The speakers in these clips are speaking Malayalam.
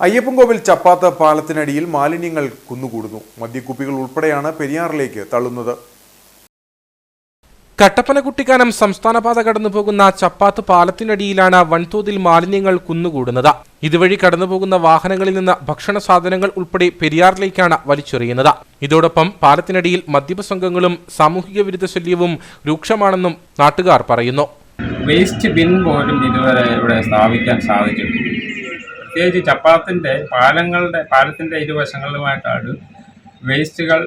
അയ്യപ്പൻകോവിൽ ചപ്പാത്ത പാലത്തിനടിയിൽ മാലിന്യങ്ങൾ കുന്നുകൂടുന്നു. മദ്യക്കുപ്പികൾ ഉൾപ്പെടെയാണ് പെരിയാറിലേക്ക് തള്ളുന്നത്. കട്ടപ്പന കുട്ടിക്കാനം സംസ്ഥാനപാത കടന്നു പോകുന്ന ചപ്പാത്ത് പാലത്തിനടിയിലാണ് വൻതോതിൽ മാലിന്യങ്ങൾ കുന്നുകൂടുന്നത്. ഇതുവഴി കടന്നുപോകുന്ന വാഹനങ്ങളിൽ നിന്ന് ഭക്ഷണ സാധനങ്ങൾ ഉൾപ്പെടെ പെരിയാറിലേക്കാണ് വലിച്ചെറിയുന്നത്. ഇതോടൊപ്പം പാലത്തിനടിയിൽ മദ്യപ സംഘങ്ങളും സാമൂഹിക വിരുദ്ധ ശല്യവും രൂക്ഷമാണെന്നും നാട്ടുകാർ പറയുന്നു. വേസ്റ്റ് ബിൻ പോലും ഇതുവരെ ഇവിടെ സ്ഥാപിക്കാൻ സാധിച്ചിട്ടില്ല. പ്രത്യേകിച്ച് ചപ്പാത്തിന്റെ പാലങ്ങളുടെ പാലത്തിന്റെ ഇരുവശങ്ങളിലുമായിട്ടാണ് വേസ്റ്റുകൾ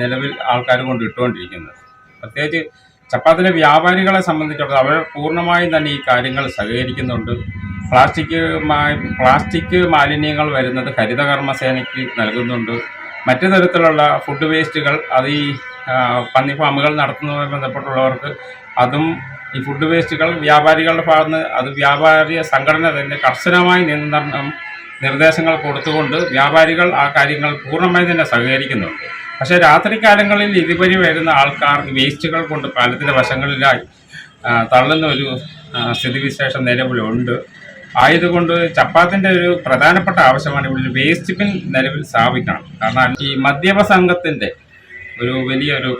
നിലവിൽ ആൾക്കാർ കൊണ്ട് ഇട്ടുകൊണ്ടിരിക്കുന്നത് പ്രത്യേകിച്ച് ചപ്പാത്തിന്റെ വ്യാപാരികളെ സംബന്ധിച്ചിടത്തോളം അവർ പൂർണമായും തന്നെ ഈ കാര്യങ്ങൾ സഹകരിക്കുന്നുണ്ട്. പ്ലാസ്റ്റിക് പ്ലാസ്റ്റിക് മാലിന്യങ്ങൾ വരുന്നത് ഹരിതകർമ്മസേനയ്ക്ക് നൽകുന്നുണ്ട്. മറ്റു തരത്തിലുള്ള ഫുഡ് വേസ്റ്റുകൾ അത് ഈ പന്നി ഫാമുകൾ നടത്തുന്നതുമായി ബന്ധപ്പെട്ടുള്ളവർക്ക് അതും ഈ ഫുഡ് വേസ്റ്റുകൾ വ്യാപാരികളുടെ ഭാഗത്ത് നിന്ന് അത് വ്യാപാരി സംഘടന തന്നെ കർശനമായി നിയന്ത്രണം നിർദ്ദേശങ്ങൾ കൊടുത്തുകൊണ്ട് വ്യാപാരികൾ ആ കാര്യങ്ങൾ പൂർണമായി തന്നെ സഹകരിക്കുന്നുണ്ട്. പക്ഷേ രാത്രികാലങ്ങളിൽ ഇതുവഴി വരുന്ന ആൾക്കാർ വേസ്റ്റുകൾ കൊണ്ട് പാലത്തിന്റെ വശങ്ങളിലായി തള്ളുന്ന ഒരു സ്ഥിതിവിശേഷം നിലവിലുണ്ട് ആയതുകൊണ്ട് ചപ്പാത്തിന്റെ ഒരു പ്രധാനപ്പെട്ട ആവശ്യമാണ് ഇവിടെ വേസ്റ്റ് ബിൻ നിലവിൽ സ്ഥാപിക്കണം. കാരണം ഈ മദ്യപ സംഘത്തിന്റെ ഒരു വലിയൊരു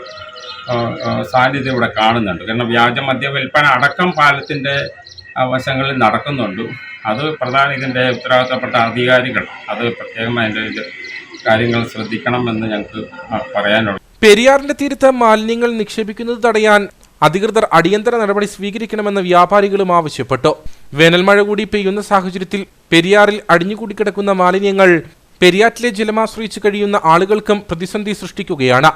സാധ്യത ഇവിടെ കാണുന്നുണ്ട്. കാരണം വ്യാജ മദ്യ വിൽപ്പന അടക്കം പാലത്തിന്റെ വശങ്ങളിൽ നടക്കുന്നുണ്ട്. അത് പ്രധാന ഇതിന്റെ ഉത്തരവാദിത്തപ്പെട്ട അധികാരികൾ. അത് പ്രത്യേകം അതിന്റെ കാര്യങ്ങൾ ശ്രദ്ധിക്കണമെന്ന് ഞങ്ങൾക്ക് പറയാനുള്ളൂ. പെരിയാറിന്റെ തീരത്ത് മാലിന്യങ്ങൾ നിക്ഷേപിക്കുന്നത് തടയാൻ അധികൃതർ അടിയന്തര നടപടി സ്വീകരിക്കണമെന്ന് വ്യാപാരികളും ആവശ്യപ്പെട്ടു. വേനൽമഴ കൂടി പെയ്യുന്ന സാഹചര്യത്തിൽ പെരിയാറിൽ അടിഞ്ഞുകൂടിക്കിടക്കുന്ന മാലിന്യങ്ങൾ പെരിയാറ്റിലെ ജലമാശ്രയിച്ച് കഴിയുന്ന ആളുകൾക്കും പ്രതിസന്ധി സൃഷ്ടിക്കുകയാണ്.